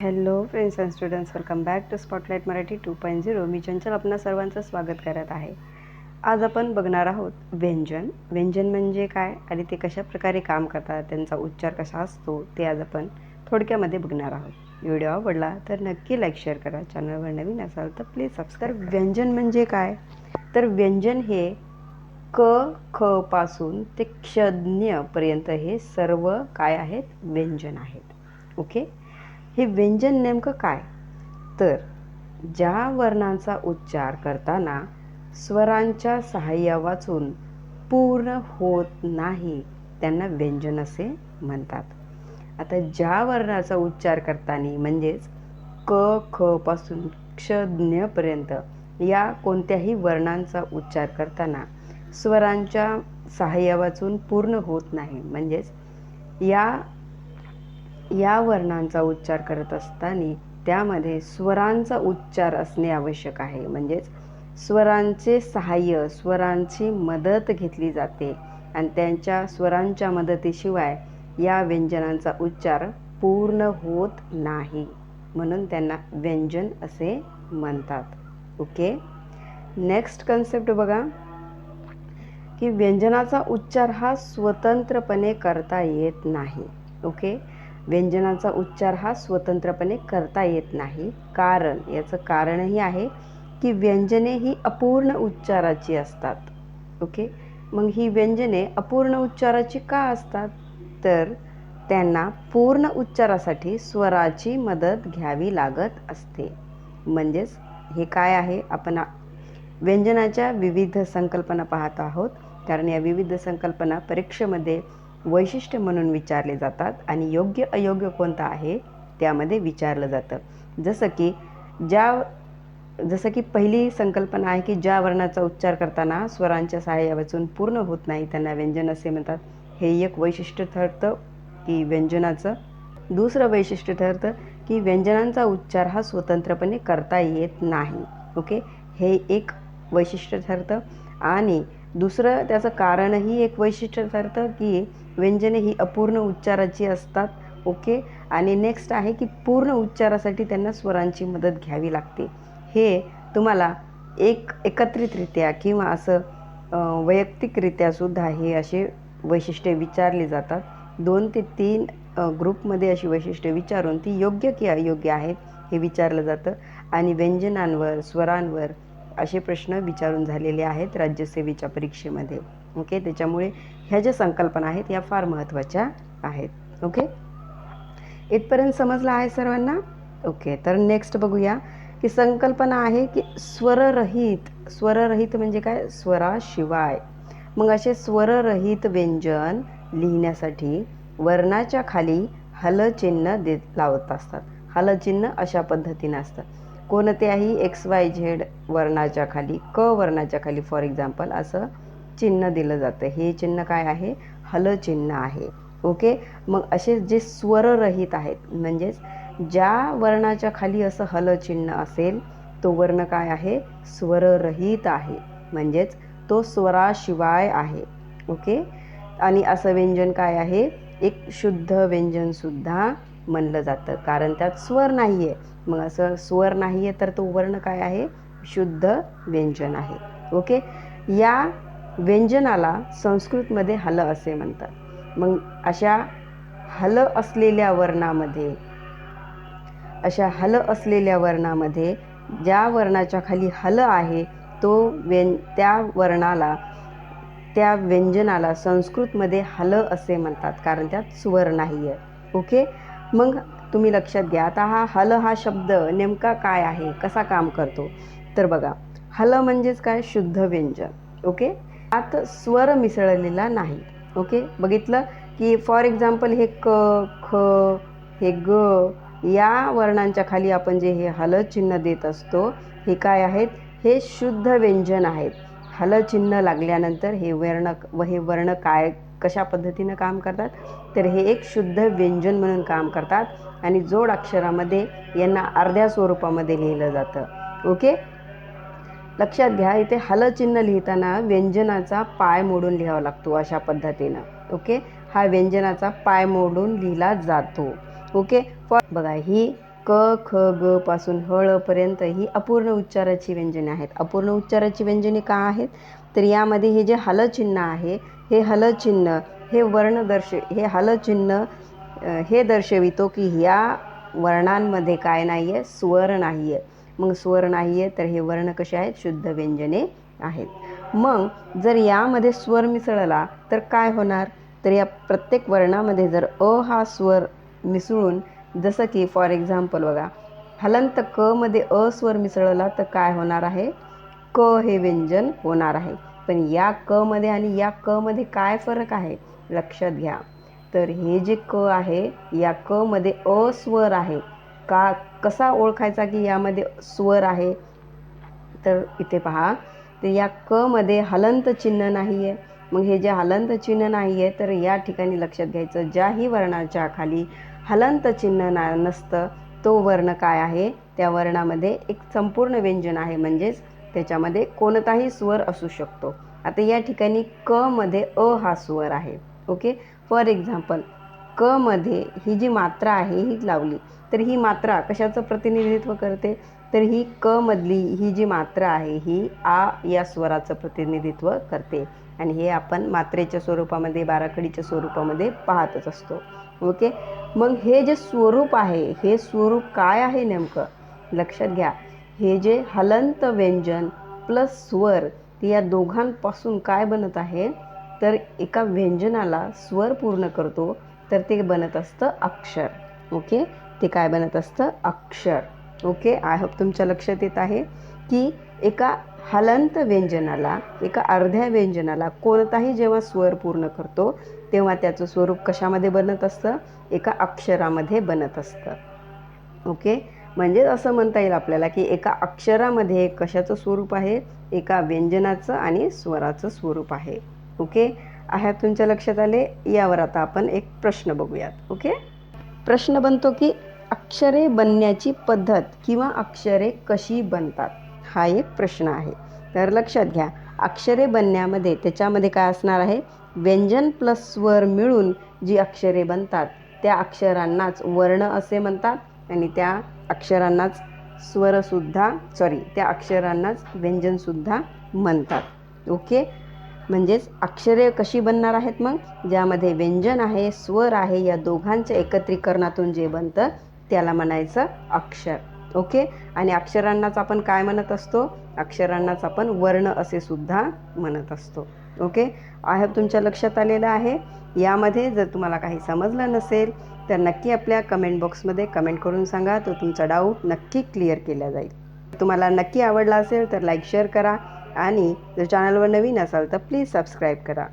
Hello friends and students welcome back to spotlight Marathi two point zero. मी चंचल आपणा सर्वांचं स्वागत करत आहे. आज आपण बघणार आहोत व्यंजन. व्यंजन म्हणजे काय आणि ते कशा प्रकारे काम करतात त्यांचा उच्चार कसा असतो ते आज आपण थोडक्यामध्ये बघणार आहोत. व्हिडिओ आवडला तर नक्की लाईक शेअर करा. चॅनलवर नवीन असाल तर प्लीज सबस्क्राईब. व्यंजन म्हणजे काय? तर व्यंजन हे क ख पासून ते क्षज्ञपर्यंत हे सर्व काय आहेत? व्यंजन आहेत. ओके? हे व्यंजन नेमकं काय? तर ज्या वर्णांचा उच्चार करताना स्वरांच्या सहाय्या वाचून पूर्ण होत नाही त्यांना व्यंजन असे म्हणतात. आता ज्या वर्णाचा उच्चार करताना म्हणजेच क ख पासून क्षज्ञपर्यंत या कोणत्याही वर्णांचा उच्चार करताना स्वरांच्या सहाय्या वाचून पूर्ण होत नाही. म्हणजेच या या वर्णांचा उच्चार करत असताना त्यामध्ये स्वरांचा उच्चार असणे आवश्यक आहे. म्हणजेच स्वरांचे सहाय्य स्वरांची मदत घेतली जाते आणि त्यांच्या स्वरांच्या मदतीशिवाय या व्यंजनांचा उच्चार पूर्ण होत नाही. म्हणून त्यांना व्यंजन असे म्हणतात. ओके? नेक्स्ट कन्सेप्ट बघा. की व्यंजनाचा उच्चार हा स्वतंत्रपणे करता येत नाही. ओके? व्यंजनाचा उच्चार हा स्वतंत्रपणे करता येत नाही. कारण याचं कारणही आहे की व्यंजने ही अपूर्ण उच्चाराची असतात. ओके? मग ही व्यंजने अपूर्ण उच्चाराची का असतात? तर त्यांना पूर्ण उच्चारासाठी स्वराची मदत घ्यावी लागत असते. म्हणजेच हे काय आहे? आपण व्यंजनाच्या विविध संकल्पना पाहत आहोत. कारण या विविध संकल्पना परीक्षेमध्ये वैशिष्ट्य म्हणून विचारले जातात आणि योग्य अयोग्य कोणता आहे त्यामध्ये विचारलं जातं. जसं की ज्या जसं की पहिली संकल्पना आहे की ज्या वर्णाचा उच्चार करताना स्वरांच्या सहाय्या वाचून पूर्ण होत नाही त्यांना व्यंजन असे म्हणतात. हे एक वैशिष्ट्य ठरतं की व्यंजनाचं. दुसरं वैशिष्ट्य ठरतं की व्यंजनांचा उच्चार हा स्वतंत्रपणे करता येत नाही. ओके? हे एक वैशिष्ट्य ठरतं. आणि दुसरं त्याचं कारणही एक वैशिष्ट्य ठरतं की व्यंजने ही अपूर्ण उच्चाराची असतात ओके आणि नेक्स्ट आहे की पूर्ण उच्चारासाठी त्यांना स्वरांची मदत घ्यावी लागते. हे तुम्हाला एक एकत्रितरित्या किंवा असं वैयक्तिकरित्या सुद्धा हे असे वैशिष्ट्ये विचारली जातात. दोन ते तीन ग्रुपमध्ये अशी वैशिष्ट्ये विचारून ती योग्य की अयोग्य आहेत हे विचारलं जातं. आणि व्यंजनांवर स्वरांवर असे प्रश्न विचारून झालेले आहेत राज्यसेवेच्या परीक्षेमध्ये. ओके त्याच्यामुळे ह्या ज्या संकल्पना आहेत या फार महत्त्वाच्या आहेत. ओके इथपर्यंत समजलं आहे सर्वांना? ओके तर नेक्स्ट बघूया की संकल्पना आहे की स्वररहित स्वररहित म्हणजे काय? स्वराशिवाय. मग असे स्वररहित व्यंजन लिहिण्यासाठी वर्णाच्या खाली हलचिन्ह देत लावत असतात. हलचिन्ह अशा पद्धतीनं असतात कोणत्याही एक्स वाय झेड वर्णाच्या खाली क वर्णाच्या खाली फॉर एक्झाम्पल असं चिन्ह दिलं जातं. हे चिन्ह काय आहे? हलचिन्ह आहे. ओके? मग असे जे स्वररहित आहेत म्हणजेच ज्या वर्णाच्या खाली असं हलचिन्ह असेल तो वर्ण काय आहे? स्वररहित आहे. म्हणजेच तो स्वराशिवाय आहे. ओके? आणि असं व्यंजन काय आहे? एक शुद्ध व्यंजनसुद्धा म्हणलं जातं. कारण त्यात स्वर नाही आहे मग असं स्वर नाही आहे तर तो वर्ण काय आहे? शुद्ध व्यंजन आहे. ओके? या व्यंजनाला संस्कृतमध्ये हल असे म्हणतात. मग अशा हल असलेल्या वर्णामध्ये अशा हल असलेल्या वर्णामध्ये ज्या वर्णाच्या खाली हल आहे तो व्यं त्या वर्णाला त्या व्यंजनाला संस्कृतमध्ये हल असे म्हणतात कारण त्यात स्वर नाही आहे ओके? मग तुम्ही लक्षात घ्या आता हा हल हा शब्द नेमका काय आहे कसा काम करतो? तर बघा हल म्हणजेच काय? शुद्ध व्यंजन. ओके? आत स्वर मिसळलेला नाही. ओके? बघितलं की फॉर एक्झाम्पल हे क ख हे ग या वर्णांच्या खाली आपण जे हे हलचिन्ह देत असतो हे काय आहेत? हे शुद्ध व्यंजन आहेत. हलचिन्ह लागल्यानंतर हे वर्ण व हे वर्ण काय कशा पद्धतीनं काम करतात? तर हे एक शुद्ध व्यंजन म्हणून काम करतात आणि जोड अक्षरामध्ये यांना अर्ध्या स्वरूपामध्ये लिहिलं जातं. ओके? लक्षात घ्या इथे हलचिन्ह लिहिताना व्यंजनाचा पाय मोडून लिहावा लागतो अशा पद्धतीनं ओके? हा व्यंजनाचा पाय मोडून लिहिला जातो ओके? फॉर बघा ही क ख ग पासून हळपर्यंत ही अपूर्ण उच्चाराची व्यंजने आहेत. अपूर्ण उच्चाराची व्यंजने का आहेत? तर यामध्ये हे जे हलचिन्ह आहे हे हलचिन्ह हे वर्ण दर्श हे हलचिन्ह हे दर्शवितो की ह्या वर्णांमध्ये काय नाही आहे स्वर नाही आहे मग स्वर नाही आहे तर हे वर्ण कसे आहेत? शुद्ध व्यंजने आहेत. मग जर यामध्ये स्वर मिसळला तर काय होणार? तर या प्रत्येक वर्णामध्ये जर अ हा स्वर मिसळून जसं की फॉर एक्झाम्पल बघा हलंत क मध्ये अ स्वर मिसळला तर काय होणार आहे? क हे व्यंजन होणार आहे. पण या क मध्ये आणि या क मध्ये काय फरक आहे? लक्षात घ्या. तर हे जे क आहे या क मध्ये अ स्वर आहे. का कसा ओळखायचा की यामध्ये स्वर आहे? तर इथे पहा. तर या क मध्ये हलंत चिन्ह नाही आहे मग हे जे हलंत चिन्ह नाही आहे तर या ठिकाणी लक्षात घ्यायचं ज्याही वर्णाच्या खाली हलंत चिन्ह ना नसतं तो वर्ण काय आहे? त्या वर्णामध्ये एक संपूर्ण व्यंजन आहे. म्हणजेच त्याच्यामध्ये कोणताही स्वर असू शकतो. आता या ठिकाणी क मध्ये अ हा स्वर आहे. ओके? फॉर एक्झाम्पल क मध्ये ही जी मात्रा आहे ही लावली. तर ही मात्रा कशाचं प्रतिनिधित्व करते? तर ही क मधली ही जी मात्रा आहे ही आ या स्वराचं प्रतिनिधित्व करते. आणि हे आपण मात्रेच्या स्वरूपामध्ये बाराखडीच्या स्वरूपामध्ये पाहतच असतो. ओके? मग हे जे स्वरूप आहे हे स्वरूप काय आहे नेमकं? लक्षात घ्या. हे जे हलंत व्यंजन प्लस स्वर ते या दोघांपासून काय बनत आहे? तर एका व्यंजनाला स्वर पूर्ण करतो. तर ते बनत असतं अक्षर. ओके? ते काय बनत असतं? अक्षर. ओके? आय होप तुमच्या लक्षात येत आहे की एका हलंत व्यंजनाला एका अर्ध्या व्यंजनाला कोणताही जेव्हा स्वर पूर्ण करतो तेव्हा त्याचं स्वरूप कशामध्ये बनत असतं? एका अक्षरामध्ये बनत असतं. ओके? म्हणजेच असं म्हणता येईल आपल्याला की एका अक्षरामध्ये कशाचं स्वरूप आहे? एका व्यंजनाचं आणि स्वराचं स्वरूप आहे. ओके? ह्या तुमच्या लक्षात आले? यावर आता आपण एक प्रश्न बघूयात ओके? प्रश्न बनतो की अक्षरे बनण्याची पद्धत किंवा अक्षरे कशी बनतात? हा एक प्रश्न आहे. तर लक्षात घ्या अक्षरे बनण्यामध्ये त्याच्यामध्ये काय असणार आहे? व्यंजन प्लस स्वर मिळून जी अक्षरे बनतात त्या अक्षरांनाच वर्ण असे म्हणतात आणि त्या अक्षरांनाच स्वरसुद्धा सॉरी त्या अक्षरांनाच व्यंजनसुद्धा म्हणतात ओके? म्हणजेच अक्षरे कशी बनणार आहेत मग? ज्यामध्ये व्यंजन आहे स्वर आहे या दोघांच्या एकत्रीकरणातून जे बनतं त्याला म्हणायचं अक्षर. ओके? आणि अक्षरांनाच आपण काय म्हणत असतो? अक्षरांनाच आपण वर्ण असे सुद्धा म्हणत असतो. ओके? आहे तुमच्या लक्षात आलेलं आहे. यामध्ये जर तुम्हाला काही समजलं नसेल तर नक्की आपल्या कमेंट बॉक्समध्ये कमेंट करून सांगा. तो तुमचा डाऊट नक्की क्लिअर केला जाईल. तुम्हाला नक्की आवडला असेल तर लाईक शेअर करा. आणि जर चॅनलवर नवीन असाल तर प्लीज सबस्क्राईब करा.